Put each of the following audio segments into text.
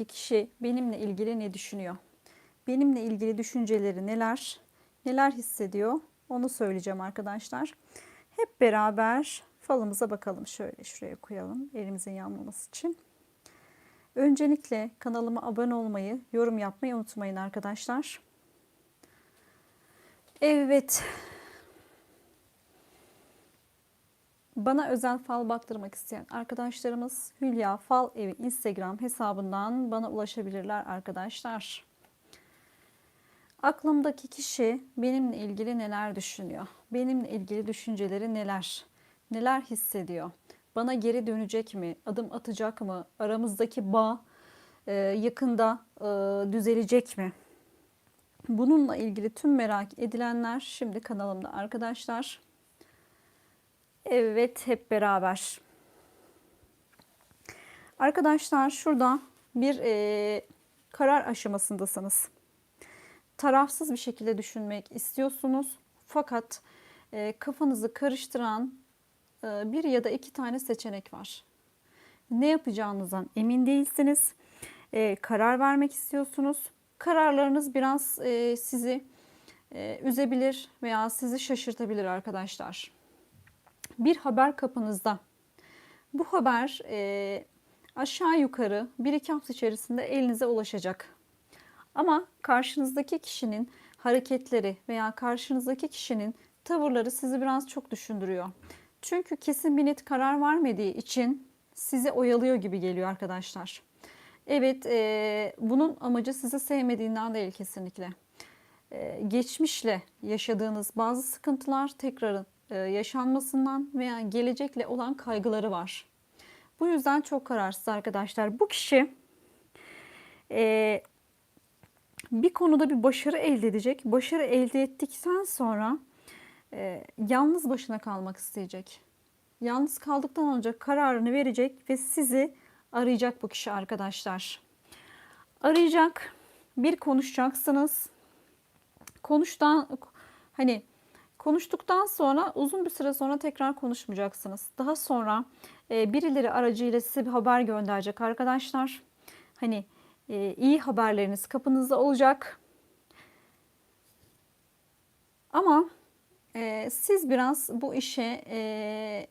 aklımdaki kişi benimle ilgili ne düşünüyor? Benimle ilgili düşünceleri neler? Neler hissediyor? Onu söyleyeceğim arkadaşlar. Hep beraber falımıza bakalım. Şöyle şuraya koyalım elimizin yanmaması için. Öncelikle kanalıma abone olmayı, yorum yapmayı unutmayın arkadaşlar. Evet. Bana özel fal baktırmak isteyen arkadaşlarımız Hülya Fal Evi Instagram hesabından bana ulaşabilirler arkadaşlar. Aklımdaki kişi benimle ilgili neler düşünüyor? Benimle ilgili düşünceleri neler? Neler hissediyor? Bana geri dönecek mi? Adım atacak mı? Aramızdaki bağ e, yakında e, düzelecek mi? Bununla ilgili tüm merak edilenler şimdi kanalımda arkadaşlar. Evet hep beraber. Arkadaşlar şurada bir e, karar aşamasındasınız. Tarafsız bir şekilde düşünmek istiyorsunuz. Fakat e, kafanızı karıştıran e, bir ya da iki tane seçenek var. Ne yapacağınızdan emin değilsiniz. E, karar vermek istiyorsunuz. Kararlarınız biraz e, sizi e, üzebilir veya sizi şaşırtabilir arkadaşlar bir haber kapınızda. Bu haber e, aşağı yukarı bir iki hafta içerisinde elinize ulaşacak. Ama karşınızdaki kişinin hareketleri veya karşınızdaki kişinin tavırları sizi biraz çok düşündürüyor. Çünkü kesin bir net karar vermediği için sizi oyalıyor gibi geliyor arkadaşlar. Evet, e, bunun amacı sizi sevmediğinden değil kesinlikle. E, geçmişle yaşadığınız bazı sıkıntılar tekrar e, yaşanmasından veya gelecekle olan kaygıları var. Bu yüzden çok kararsız arkadaşlar. Bu kişi e, bir konuda bir başarı elde edecek. Başarı elde ettikten sonra e, yalnız başına kalmak isteyecek. Yalnız kaldıktan olacak kararını verecek ve sizi arayacak bu kişi arkadaşlar. Arayacak, bir konuşacaksınız. Konuştan hani Konuştuktan sonra uzun bir süre sonra tekrar konuşmayacaksınız. Daha sonra e, birileri aracıyla size bir haber gönderecek arkadaşlar. Hani e, iyi haberleriniz kapınızda olacak. Ama e, siz biraz bu işe e,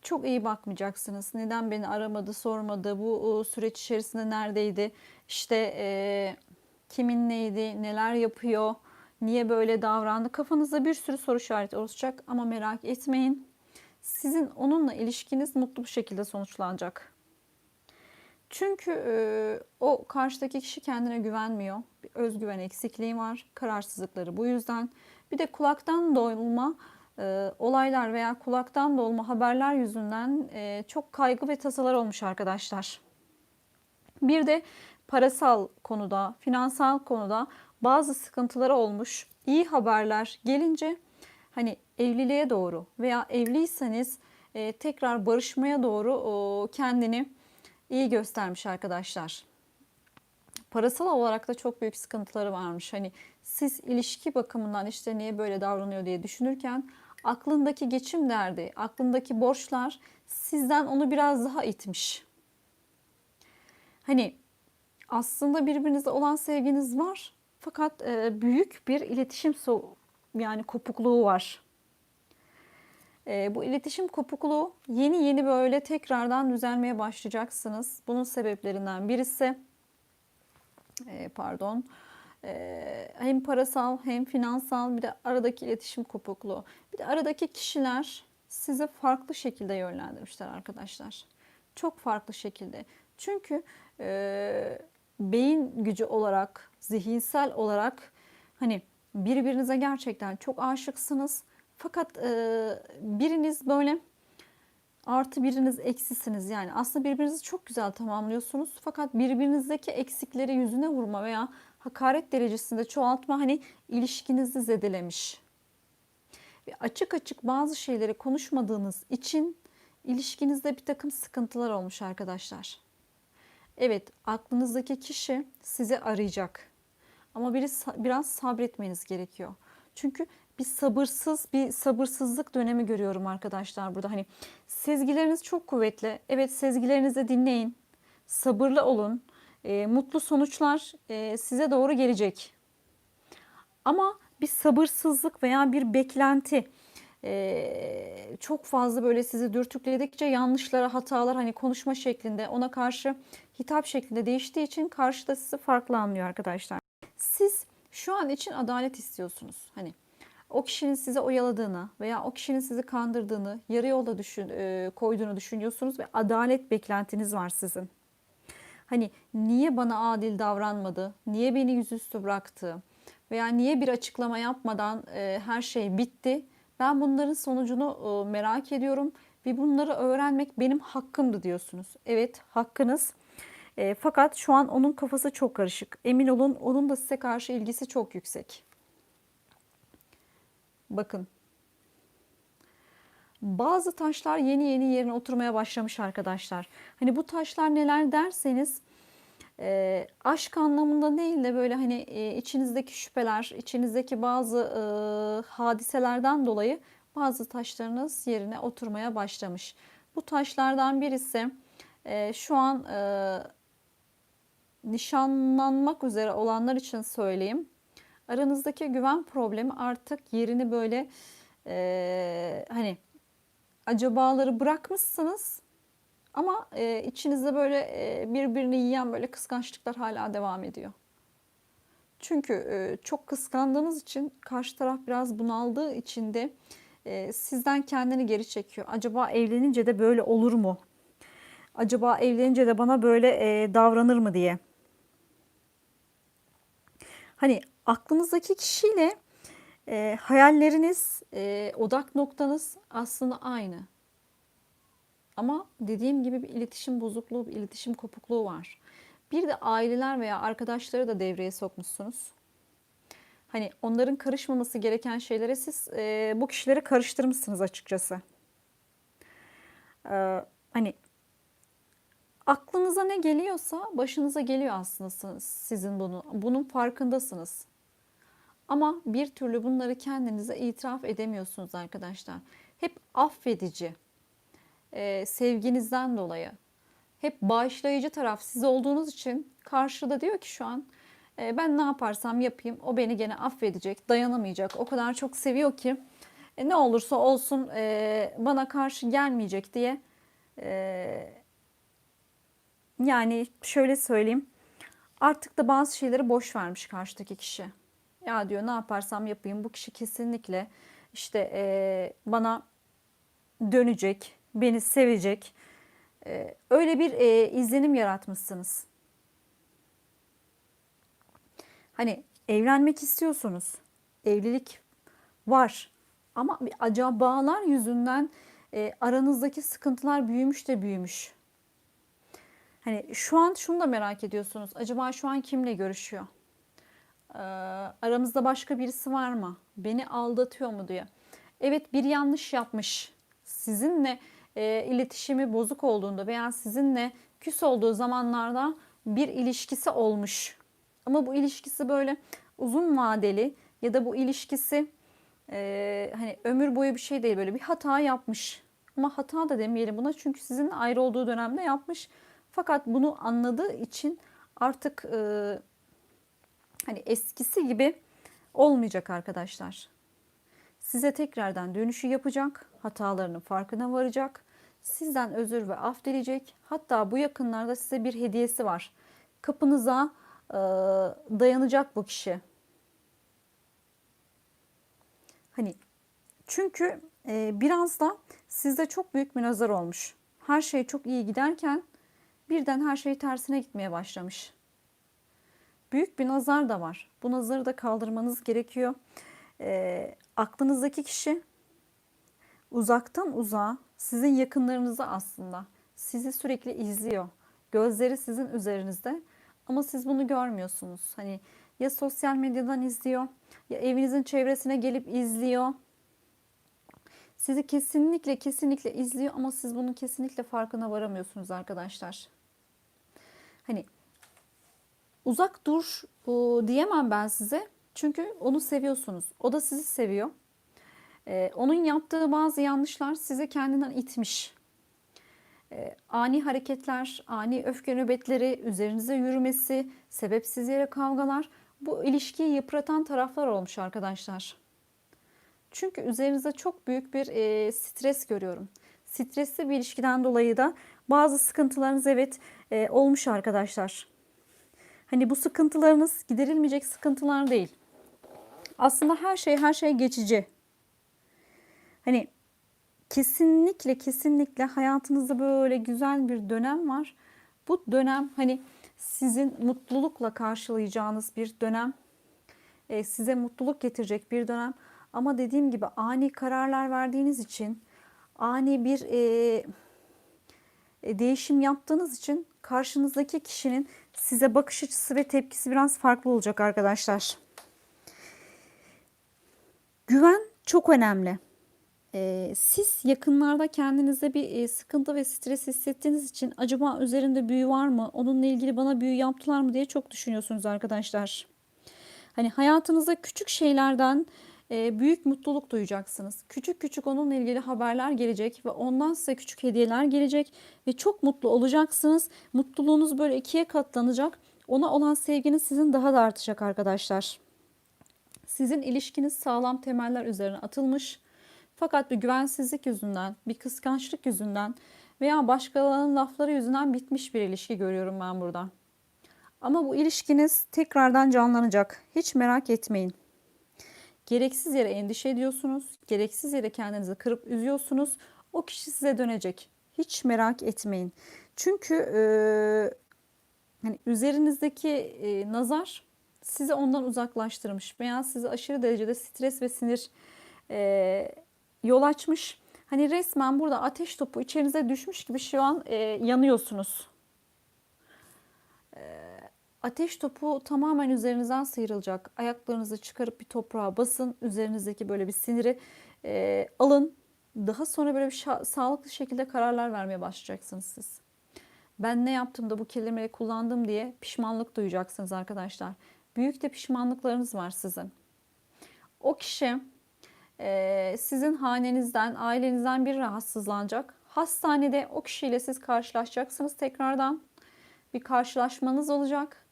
çok iyi bakmayacaksınız. Neden beni aramadı, sormadı, bu süreç içerisinde neredeydi, işte e, kimin neydi, neler yapıyor Niye böyle davrandı? Kafanızda bir sürü soru işareti oluşacak ama merak etmeyin. Sizin onunla ilişkiniz mutlu bir şekilde sonuçlanacak. Çünkü e, o karşıdaki kişi kendine güvenmiyor. Bir özgüven eksikliği var. Kararsızlıkları bu yüzden. Bir de kulaktan dolma e, olaylar veya kulaktan dolma haberler yüzünden e, çok kaygı ve tasalar olmuş arkadaşlar. Bir de parasal konuda, finansal konuda bazı sıkıntıları olmuş. İyi haberler gelince hani evliliğe doğru veya evliyseniz e, tekrar barışmaya doğru o, kendini iyi göstermiş arkadaşlar. Parasal olarak da çok büyük sıkıntıları varmış. Hani siz ilişki bakımından işte niye böyle davranıyor diye düşünürken aklındaki geçim derdi, aklındaki borçlar sizden onu biraz daha itmiş. Hani aslında birbirinize olan sevginiz var fakat e, büyük bir iletişim so yani kopukluğu var. E, bu iletişim kopukluğu yeni yeni böyle tekrardan düzelmeye başlayacaksınız. Bunun sebeplerinden birisi e, pardon e, hem parasal hem finansal bir de aradaki iletişim kopukluğu. Bir de aradaki kişiler size farklı şekilde yönlendirmişler arkadaşlar. Çok farklı şekilde. Çünkü e, beyin gücü olarak, zihinsel olarak hani birbirinize gerçekten çok aşıksınız. Fakat e, biriniz böyle artı biriniz eksisiniz. Yani aslında birbirinizi çok güzel tamamlıyorsunuz. Fakat birbirinizdeki eksikleri yüzüne vurma veya hakaret derecesinde çoğaltma hani ilişkinizi zedelemiş. Ve açık açık bazı şeyleri konuşmadığınız için ilişkinizde bir takım sıkıntılar olmuş arkadaşlar. Evet, aklınızdaki kişi sizi arayacak. Ama biraz, biraz sabretmeniz gerekiyor. Çünkü bir sabırsız, bir sabırsızlık dönemi görüyorum arkadaşlar burada. Hani sezgileriniz çok kuvvetli. Evet, sezgilerinizi dinleyin. Sabırlı olun. e, mutlu sonuçlar e, size doğru gelecek. Ama bir sabırsızlık veya bir beklenti e, çok fazla böyle sizi dürtükledikçe yanlışlara, hatalar hani konuşma şeklinde ona karşı hitap şeklinde değiştiği için karşıda sizi farklı anlıyor arkadaşlar. Siz şu an için adalet istiyorsunuz. Hani o kişinin size oyaladığını veya o kişinin sizi kandırdığını, yarı yolda düşün, e, koyduğunu düşünüyorsunuz ve adalet beklentiniz var sizin. Hani niye bana adil davranmadı, niye beni yüzüstü bıraktı veya niye bir açıklama yapmadan e, her şey bitti. Ben bunların sonucunu e, merak ediyorum ve bunları öğrenmek benim hakkımdı diyorsunuz. Evet hakkınız. E, fakat şu an onun kafası çok karışık. Emin olun onun da size karşı ilgisi çok yüksek. Bakın. Bazı taşlar yeni yeni yerine oturmaya başlamış arkadaşlar. Hani bu taşlar neler derseniz e, aşk anlamında değil de böyle hani e, içinizdeki şüpheler, içinizdeki bazı e, hadiselerden dolayı bazı taşlarınız yerine oturmaya başlamış. Bu taşlardan birisi e, şu an e, nişanlanmak üzere olanlar için söyleyeyim. Aranızdaki güven problemi artık yerini böyle e, hani acabaları bırakmışsınız ama e, içinizde böyle e, birbirini yiyen böyle kıskançlıklar hala devam ediyor. Çünkü e, çok kıskandığınız için karşı taraf biraz bunaldığı için de e, sizden kendini geri çekiyor. Acaba evlenince de böyle olur mu? Acaba evlenince de bana böyle e, davranır mı diye. Hani aklınızdaki kişiyle e, hayalleriniz, e, odak noktanız aslında aynı. Ama dediğim gibi bir iletişim bozukluğu, bir iletişim kopukluğu var. Bir de aileler veya arkadaşları da devreye sokmuşsunuz. Hani onların karışmaması gereken şeylere siz e, bu kişileri karıştırmışsınız açıkçası. E, hani aklınıza ne geliyorsa başınıza geliyor aslında sizin bunu. Bunun farkındasınız. Ama bir türlü bunları kendinize itiraf edemiyorsunuz arkadaşlar. Hep affedici, e, sevginizden dolayı, hep bağışlayıcı taraf siz olduğunuz için karşıda diyor ki şu an e, ben ne yaparsam yapayım o beni gene affedecek, dayanamayacak. O kadar çok seviyor ki e, ne olursa olsun e, bana karşı gelmeyecek diye e, yani şöyle söyleyeyim artık da bazı şeyleri boş vermiş karşıdaki kişi. Ya diyor ne yaparsam yapayım bu kişi kesinlikle işte e, bana dönecek, beni sevecek. E, öyle bir e, izlenim yaratmışsınız. Hani evlenmek istiyorsunuz. Evlilik var. Ama bir acabalar yüzünden e, aranızdaki sıkıntılar büyümüş de büyümüş. Hani şu an şunu da merak ediyorsunuz. Acaba şu an kimle görüşüyor? Ee, aramızda başka birisi var mı? Beni aldatıyor mu diye. Evet bir yanlış yapmış. Sizinle e, iletişimi bozuk olduğunda veya sizinle küs olduğu zamanlarda bir ilişkisi olmuş. Ama bu ilişkisi böyle uzun vadeli ya da bu ilişkisi e, hani ömür boyu bir şey değil böyle bir hata yapmış. Ama hata da demeyelim buna çünkü sizinle ayrı olduğu dönemde yapmış. Fakat bunu anladığı için artık e, hani eskisi gibi olmayacak arkadaşlar. Size tekrardan dönüşü yapacak, hatalarının farkına varacak, sizden özür ve af dileyecek. Hatta bu yakınlarda size bir hediyesi var. Kapınıza e, dayanacak bu kişi. Hani çünkü e, biraz da sizde çok büyük bir nazar olmuş. Her şey çok iyi giderken birden her şey tersine gitmeye başlamış. Büyük bir nazar da var. Bu nazarı da kaldırmanız gerekiyor. E, aklınızdaki kişi uzaktan uzağa sizin yakınlarınızı aslında sizi sürekli izliyor. Gözleri sizin üzerinizde ama siz bunu görmüyorsunuz. Hani ya sosyal medyadan izliyor ya evinizin çevresine gelip izliyor. Sizi kesinlikle kesinlikle izliyor ama siz bunun kesinlikle farkına varamıyorsunuz arkadaşlar. Hani uzak dur diyemem ben size. Çünkü onu seviyorsunuz. O da sizi seviyor. Ee, onun yaptığı bazı yanlışlar sizi kendinden itmiş. e, ani hareketler, ani öfke nöbetleri, üzerinize yürümesi, sebepsiz yere kavgalar bu ilişkiyi yıpratan taraflar olmuş arkadaşlar. Çünkü üzerinizde çok büyük bir e, stres görüyorum. Stresli bir ilişkiden dolayı da bazı sıkıntılarınız evet e, olmuş arkadaşlar. Hani bu sıkıntılarınız giderilmeyecek sıkıntılar değil. Aslında her şey her şey geçici. Hani kesinlikle kesinlikle hayatınızda böyle güzel bir dönem var. Bu dönem hani sizin mutlulukla karşılayacağınız bir dönem. E, size mutluluk getirecek bir dönem. Ama dediğim gibi ani kararlar verdiğiniz için, ani bir e, e, değişim yaptığınız için karşınızdaki kişinin size bakış açısı ve tepkisi biraz farklı olacak arkadaşlar. Güven çok önemli. Siz yakınlarda kendinize bir sıkıntı ve stres hissettiğiniz için acaba üzerinde büyü var mı? Onunla ilgili bana büyü yaptılar mı diye çok düşünüyorsunuz arkadaşlar. Hani hayatınızda küçük şeylerden büyük mutluluk duyacaksınız. Küçük küçük onunla ilgili haberler gelecek ve ondan size küçük hediyeler gelecek ve çok mutlu olacaksınız. Mutluluğunuz böyle ikiye katlanacak. Ona olan sevginiz sizin daha da artacak arkadaşlar. Sizin ilişkiniz sağlam temeller üzerine atılmış. Fakat bir güvensizlik yüzünden, bir kıskançlık yüzünden veya başkalarının lafları yüzünden bitmiş bir ilişki görüyorum ben burada. Ama bu ilişkiniz tekrardan canlanacak. Hiç merak etmeyin. Gereksiz yere endişe ediyorsunuz. Gereksiz yere kendinizi kırıp üzüyorsunuz. O kişi size dönecek. Hiç merak etmeyin. Çünkü e, hani üzerinizdeki e, nazar sizi ondan uzaklaştırmış veya sizi aşırı derecede stres ve sinir e, yol açmış. Hani resmen burada ateş topu içerinize düşmüş gibi şu an e, yanıyorsunuz. E, ateş topu tamamen üzerinizden sıyrılacak. Ayaklarınızı çıkarıp bir toprağa basın. Üzerinizdeki böyle bir siniri e, alın. Daha sonra böyle bir sağlıklı şekilde kararlar vermeye başlayacaksınız siz. Ben ne yaptım da bu kelimeyi kullandım diye pişmanlık duyacaksınız arkadaşlar. Büyük de pişmanlıklarınız var sizin. O kişi sizin hanenizden, ailenizden bir rahatsızlanacak. Hastanede o kişiyle siz karşılaşacaksınız tekrardan. Bir karşılaşmanız olacak.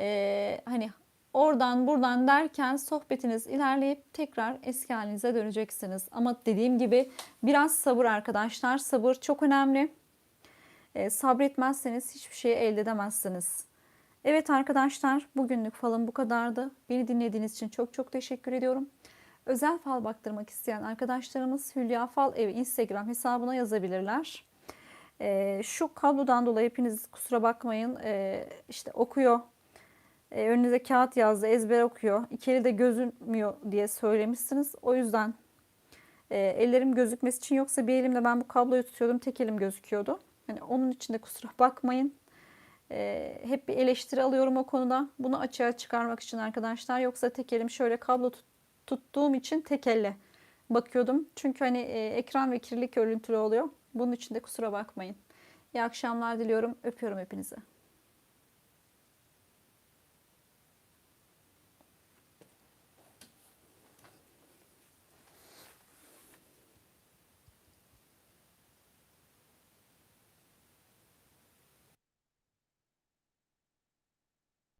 E, hani oradan buradan derken sohbetiniz ilerleyip tekrar eski halinize döneceksiniz. Ama dediğim gibi biraz sabır arkadaşlar. Sabır çok önemli. E, sabretmezseniz hiçbir şeyi elde edemezsiniz. Evet arkadaşlar bugünlük falım bu kadardı. Beni dinlediğiniz için çok çok teşekkür ediyorum. Özel fal baktırmak isteyen arkadaşlarımız Hülya Fal Evi Instagram hesabına yazabilirler. E, şu kablodan dolayı hepiniz kusura bakmayın. E, işte okuyor. E, önünüze kağıt yazdı, ezber okuyor. İkili de gözünmüyor diye söylemişsiniz. O yüzden e, ellerim gözükmesi için yoksa bir elimle ben bu kabloyu tutuyordum. Tek elim gözüküyordu. Yani onun için de kusura bakmayın. E, hep bir eleştiri alıyorum o konuda. Bunu açığa çıkarmak için arkadaşlar. Yoksa tek elim şöyle kablo tut, tuttuğum için tek elle bakıyordum. Çünkü hani e, ekran ve kirlilik örüntülü oluyor. Bunun için de kusura bakmayın. İyi akşamlar diliyorum. Öpüyorum hepinizi.